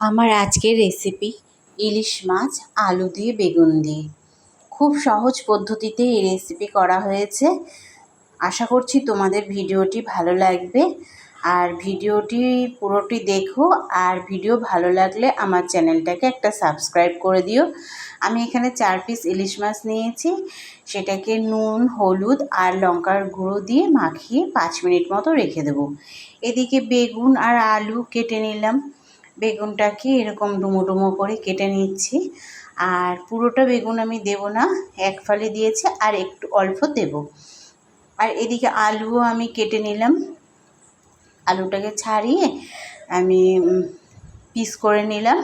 আমার আজকের রেসিপি ইলিশ মাছ, আলু দিয়ে বেগুন দিয়ে। খুব সহজ পদ্ধতিতে এই রেসিপি করা হয়েছে। আশা করছি তোমাদের ভিডিওটি ভালো লাগবে। আর ভিডিওটি পুরোটি দেখো। আর ভিডিও ভালো লাগলে আমার চ্যানেলটাকে একটা সাবস্ক্রাইব করে দিও। আমি এখানে চার পিস ইলিশ মাছ নিয়েছি। সেটাকে নুন, হলুদ আর লঙ্কার গুঁড়ো দিয়ে মাখিয়ে পাঁচ মিনিট মতো রেখে দেবো। এদিকে বেগুন আর আলু কেটে নিলাম। বেগুনটাকে এরকম ডুমো ডুমো করে কেটে নিচ্ছি। আর পুরোটা বেগুন আমি দেব না, এক ফালি দিয়েছি আর একটু অল্প দেব। আর এদিকে আলুও আমি কেটে নিলাম। আলুটাকে ছাড়িয়ে আমি পিস করে নিলাম।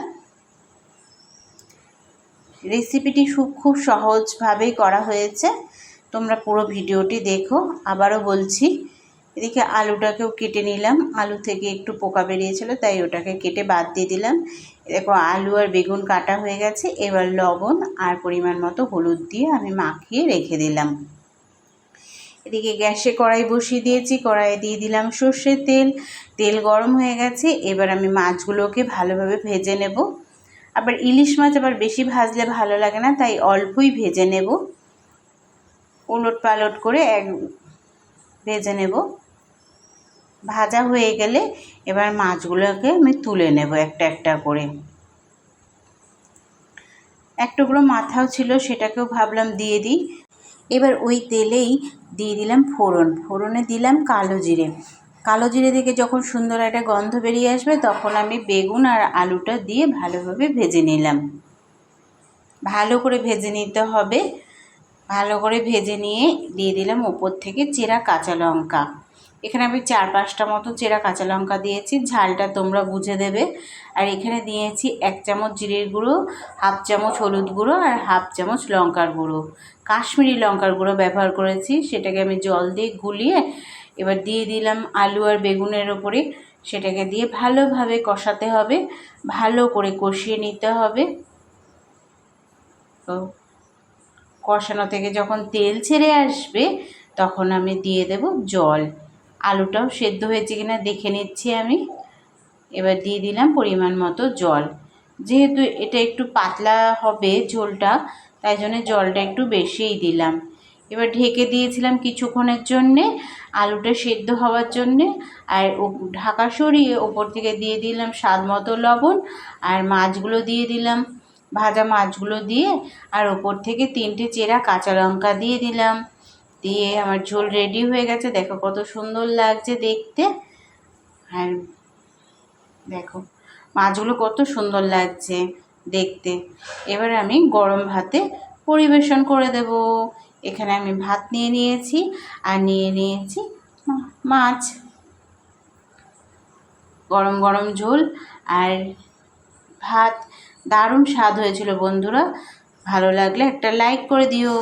রেসিপিটি খুব খুব সহজভাবেই করা হয়েছে। তোমরা পুরো ভিডিওটি দেখো। আবারও বলছি এদিকে আলুটাকেও কেটে নিলাম। আলু থেকে একটু পোকা বেরিয়েছিল, তাই ওটাকে কেটে বাদ দিয়ে দিলাম। দেখো, আলু আর বেগুন কাটা হয়ে গেছে। এবার লবণ আর পরিমাণ মতো হলুদ দিয়ে আমি মাখিয়ে রেখে দিলাম। এদিকে গ্যাসে কড়াই বসিয়ে দিয়েছি। কড়াইয়ে দিয়ে দিলাম সর্ষের তেল। তেল গরম হয়ে গেছে। এবার আমি মাছগুলোকে ভালোভাবে ভেজে নেব। আবার ইলিশ মাছ আবার বেশি ভাজলে ভালো লাগে না, তাই অল্পই ভেজে নেব। উলট পালট করে এক ভেজে নেব। ভাজা হয়ে গেলে এবার মাছগুলোকে আমি তুলে নেব একটা একটা করে। এক টুকরো মাথাও ছিল, সেটাকেও ভাবলাম দিয়ে দিই। এবার ওই তেলেই দিয়ে দিলাম ফোড়ন। ফোড়নে দিলাম কালো জিরে। কালো জিরে থেকে যখন সুন্দর একটা গন্ধ বেরিয়ে আসবে, তখন আমি বেগুন আর আলুটা দিয়ে ভালোভাবে ভেজে নিলাম। ভালো করে ভেজে নিতে হবে। ভালো করে ভেজে নিয়ে দিয়ে দিলাম ওপর থেকে চেরা কাঁচা লঙ্কা। এখানে আমি চার পাঁচটা মতো চেরা কাঁচা লঙ্কা দিয়েছি, ঝালটা তোমরা বুঝে দেবে। আর এখানে দিয়েছি এক চামচ জিরের গুঁড়ো, হাফ চামচ হলুদ গুঁড়ো আর হাফ চামচ লঙ্কার গুঁড়ো। কাশ্মীরি লঙ্কার গুঁড়ো ব্যবহার করেছি, সেটাকে আমি জল দিয়ে গুলিয়ে এবার দিয়ে দিলাম আলু আর বেগুনের ওপরে। সেটাকে দিয়ে ভালোভাবে কষাতে হবে, ভালো করে কষিয়ে নিতে হবে। তো কষানো থেকে যখন তেল ছেড়ে আসবে, তখন আমি দিয়ে দেব জল। আলুটাও সেদ্ধ হয়েছে কিনা দেখে নিচ্ছি আমি। এবার দিয়ে দিলাম পরিমাণ মতো জল। যেহেতু এটা একটু পাতলা হবে ঝোলটা, তাই জন্য জলটা একটু বেশিই দিলাম। এবার ঢেকে দিয়েছিলাম কিছুক্ষণের জন্যে আলুটা সেদ্ধ হওয়ার জন্যে। আর ঢাকা সরিয়ে ওপর থেকে দিয়ে দিলাম স্বাদ মতো লবণ আর মাছগুলো দিয়ে দিলাম। ভাজা মাছগুলো দিয়ে আর ওপর থেকে তিনটে চেরা কাঁচা লঙ্কা দিয়ে দিলাম। দিয়ে আমার ঝোল রেডি হয়ে গেছে। দেখো কত সুন্দর লাগছে দেখতে। আর দেখো, মাছগুলো কত সুন্দর লাগছে দেখতে। এবার আমি গরম ভাতে পরিবেশন করে দেব। এখানে আমি ভাত নিয়ে নিয়েছি আর নিয়ে নিয়েছি মাছ। গরম গরম ঝোল আর ভাত। দারুণ স্বাদ হয়েছিল বন্ধুরা। ভালো লাগলে একটা লাইক করে দিও।